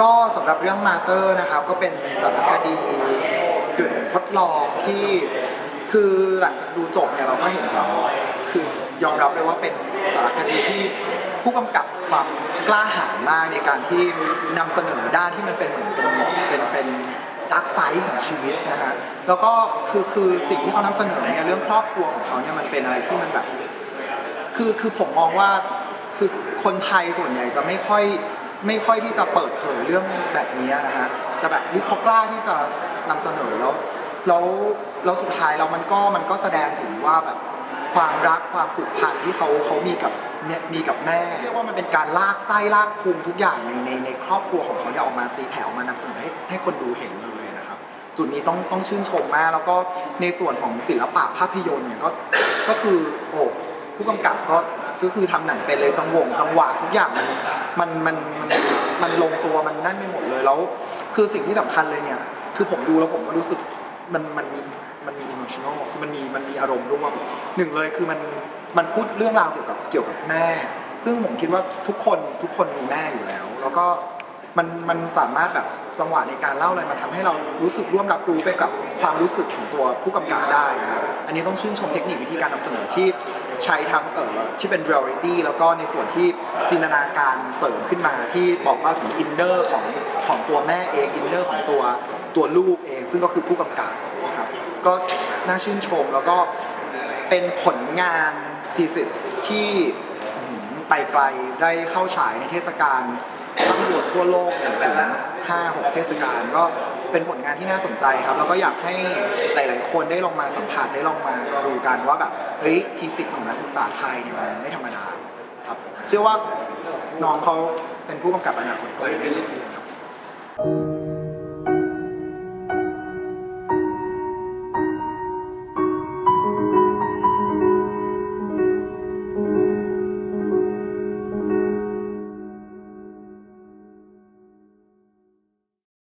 ก็สำหรับเรื่องมาเตอร์นะครับก็เป็นสารคดีกึ่งทดลองที่คือหลังจากดูจบเนี่ยเราก็เห็นแล้วคือยอมรับเลยว่าเป็นสารคดีที่ผู้กำกับความกล้าหาญมากในการที่นำเสนอด้านที่มันเป็นเหมือนเป็นเป็นเป็นดักไซด์ของชีวิตนะฮะแล้วก็คือคือสิ่งที่เขานำเสนอเนี่ยเรื่องครอบครัวของเขาเนี่ยมันเป็นอะไรที่มันแบบ คือคือผมมองว่าคือคนไทยส่วนใหญ่จะไม่ค่อย ไม่ค่อยที่จะเปิดเผยเรื่องแบบนี้นะฮะแต่แบบนี้เขากล้าที่จะนำเสนอแล้วแล้วแล้วสุดท้ายแล้วมันก็มันก็แสดงถึงว่าแบบความรักความผูกพันที่เขาเขามีกับเนี่ยมีกับแม่เรียกว่ามันเป็นการลากไส้ลากพุงทุกอย่างในในในครอบครัวของเขาเนี่ยออกมาตีแผ่ออกมานำเสนอให้ให้คนดูเห็นเลยนะครับ จุดนี้ต้องต้องชื่นชมมาก แล้วก็ในส่วนของศิลปะภาพยนตร์เนี่ยก็ก็คือโอ้ผู้กำกับก็ ก็คือทำหนังเป็นเลยจังหวงจังหวะทุกอย่างมันมันมันมันมันลงตัวมันนั่นไปหมดเลยแล้ว คือสิ่งที่สำคัญเลยเนี่ย คือผมดูแล้วผมก็รู้สึกมันมันมีมันมีอิมมชั่นอลคือมันมีมันมีอารมณ์ร่วมหนึ่งเลยคือมันมันพูดเรื่องราวเกี่ยวกับเกี่ยวกับแม่ ซึ่งผมคิดว่าทุกคนทุกคนมีแม่อยู่แล้ว แล้วก็ มันมันสามารถแบบจังหวะในการเล่าอะไรมันทำให้เรารู้สึกร่วมรับรู้ไปกับความรู้สึกของตัวผู้กำกับได้นะครับอันนี้ต้องชื่นชมเทคนิควิธีการนำเสนอที่ใช้ทั้งเอ่อที่เป็น reality แล้วก็ในส่วนที่จินตนาการเสริมขึ้นมาที่บอกว่าถึงอินเนอร์ของของตัวแม่เองอินเนอร์ของตัวตัวลูกเอง ซึ่งก็คือผู้กำกับนะครับก็น่าชื่นชมแล้วก็เป็นผลงาน thesis ที่ ไปไกลได้เข้าฉายในเทศกาลภาพยนตร์ทั่วโลกเนี่ยถึง5 6เทศกาลก็เป็นผลงานที่น่าสนใจครับ แล้วก็อยากให้หลาย ๆ คนได้ลองมาสัมผัสได้ลองมาดูกันว่าแบบเฮ้ยทีสิทธิ์ของนักศึกษาไทยเนี่ยมันไม่ธรรมดาครับ เชื่อว่าน้องเขาเป็นผู้กำกับอนาคตไกลแน่นอนครับ